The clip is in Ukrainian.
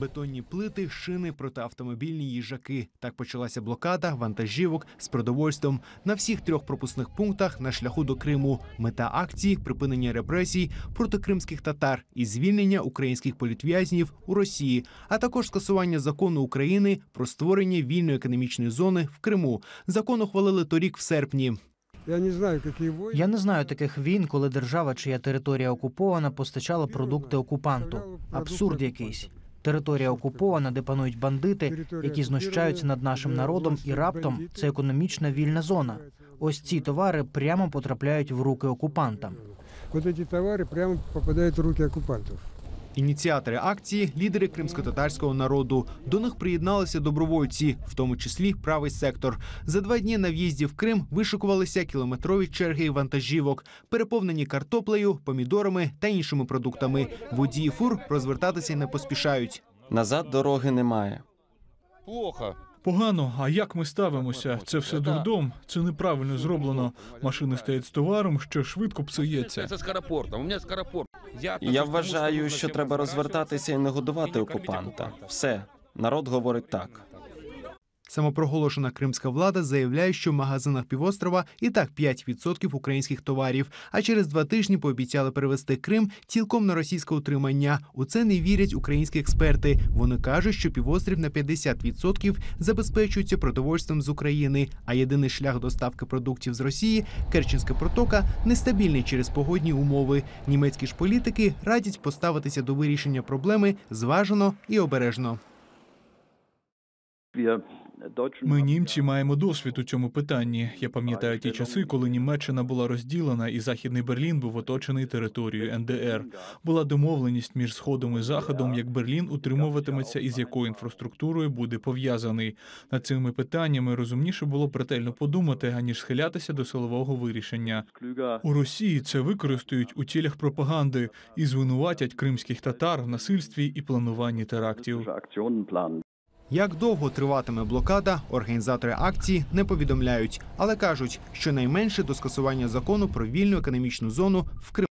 Бетонні плити, шини, протиавтомобільні їжаки. Так почалася блокада вантажівок з продовольством на всіх трьох пропускних пунктах на шляху до Криму. Мета акції припинення репресій проти кримських татар і звільнення українських політв'язнів у Росії, а також скасування закону України про створення вільної економічної зони в Криму. Закон ухвалили торік в серпні. Я не знаю, войны. Я не знаю таких війн, коли держава, чия територія окупована, постачала продукти окупанту. Абсурд якийсь. Територія окупована, де панують бандити, які знущаються над нашим народом, і раптом це економічна вільна зона. Ось ці товари прямо потрапляють в руки окупантам. Вот эти товары прямо попадают в руки оккупантов. Ініціатори акції лідери кримсько-татарського народу. До них приєдналися добровольці, в тому числі правий сектор. За два дні на в'їзді в Крим вишикувалися кілометрові черги вантажівок, переповнені картоплею, помідорами та іншими продуктами. Водії фур розвертатися не поспішають. Назад дороги немає. Плохо. Погано, а як ми ставимося? Це все дурдом, це неправильно зроблено. Машини стоять з товаром, що швидко псується. Це скоропортом. У мене скоропорт. Я, Я вважаю, що треба розвертатися і не годувати окупанта. Все, народ говорить так. Самопроголошена кримська влада заявляє, що в магазинах півострова і так 5% українських товарів. А через два тижні пообіцяли перевести Крим цілком на російське утримання. У це не вірять українські експерти. Вони кажуть, що півострів на 50% забезпечується продовольством з України. А єдиний шлях доставки продуктів з Росії Керченська протока нестабільний через погодні умови. Німецькі ж політики радять поставитися до вирішення проблеми зважено і обережно. Ми, німці, маємо досвід у цьому питанні. Я пам'ятаю ті часи, коли Німеччина була розділена, і західний Берлін був оточений територією НДР. Була домовленість між сходом і заходом, як Берлін утримуватиметься і з якою інфраструктурою буде пов'язаний. Над цими питаннями розумніше було б ретельно подумати, аніж схилятися до силового вирішення. У Росії це використають у цілях пропаганди і звинуватять кримських татар в насильстві і плануванні терактів. Як довго триватиме блокада, організатори акції не повідомляють, але кажуть, що найменше до скасування закону про вільну економічну зону в Криму.